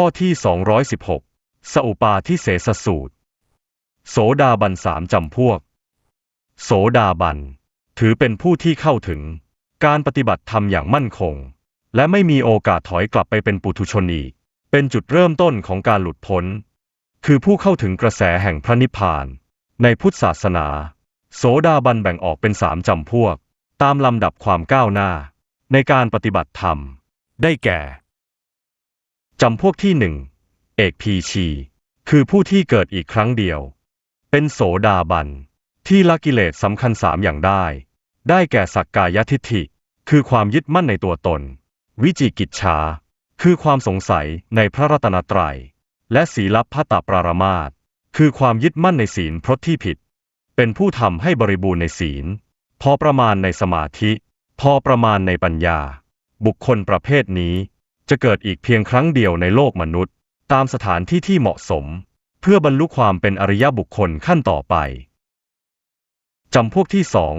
ข้อที่ 216สอุปาทิเสสสูตร โสดาบันสามจำพวก โสดาบัน ถือเป็นผู้ที่เข้าถึง การปฏิบัติธรรมอย่างมั่นคง และไม่มีโอกาสถอยกลับไปเป็นปุถุชนอีก เป็นจุดเริ่มต้นของการหลุดพ้น คือผู้เข้าถึงกระแสแห่งพระนิพพาน ในพุทธศาสนา โสดาบันแบ่งออกเป็นสามจำพวก ตามลำดับความก้าวหน้า ในการปฏิบัติธรรม ได้แก่ จำพวกที่หนึ่งเอกพีชี คือผู้ที่เกิดอีกครั้งเดียว เป็นโสดาบัน ที่ละกิเลสสำคัญสามอย่างได้ ได้แก่สักกายทิฏฐิ คือความยึดมั่นในตัวตน วิจิกิจฉาคือความสงสัยในพระรัตนตรัย และศีลพัตตปรารมาสคือความยึดมั่นในศีลพรตที่ผิด เป็นผู้ทำให้บริบูรณ์ในศีล พอประมาณในสมาธิ พอประมาณในปัญญา บุคคลประเภทนี้ จะเกิดอีกเพียงครั้งเดียวในโลกมนุษย์ ตามสถานที่ที่เหมาะสม เพื่อบรรลุความเป็นอริยบุคคลขั้นต่อไปจำพวกที่สอง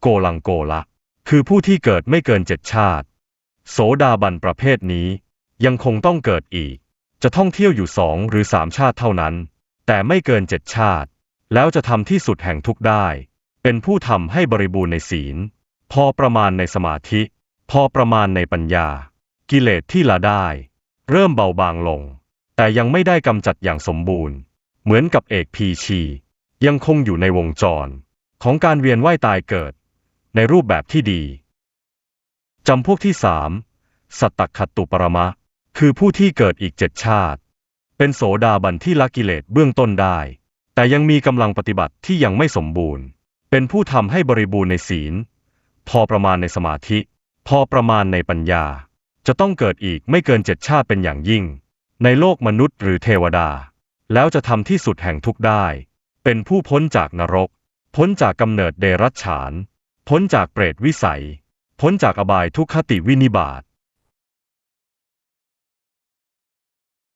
โกลังโกละ คือผู้ที่เกิดไม่เกินเจ็ดชาติ โสดาบันประเภทนี้ ยังคงต้องเกิดอีก จะท่องเที่ยวอยู่สองหรือสามชาติเท่านั้น แต่ไม่เกินเจ็ดชาติ แล้วจะทำที่สุดแห่งทุกได้ เป็นผู้ทำให้บริบูรณ์ในศีล พอประมาณในสมาธิ พอประมาณในปัญญา กิเลสที่ละได้ เริ่มเบาบางลง แต่ยังไม่ได้กำจัดอย่างสมบูรณ์ เหมือนกับเอกพีชี ยังคงอยู่ในวงจร ของการเวียนว่ายตายเกิด ในรูปแบบที่ดีจำพวกที่สามสัตตคตุปรมะ คือผู้ที่เกิดอีกเจ็ดชาติ เป็นโสดาบันที่ละกิเลสเบื้องต้นได้ แต่ยังมีกำลังปฏิบัติที่ยังไม่สมบูรณ์ เป็นผู้ทำให้บริบูรณ์ในศีล พอประมาณในสมาธิ พอประมาณในปัญญา จะต้องเกิดอีกไม่เกินเจ็ดชาติเป็นอย่างยิ่ง ในโลกมนุษย์หรือเทวดา แล้วจะทำที่สุดแห่งทุกได้ เป็นผู้พ้นจากนรก พ้นจากกำเนิดเดรัจฉาน พ้นจากเปรตวิสัย พ้นจากอบายทุกขติวินิบาต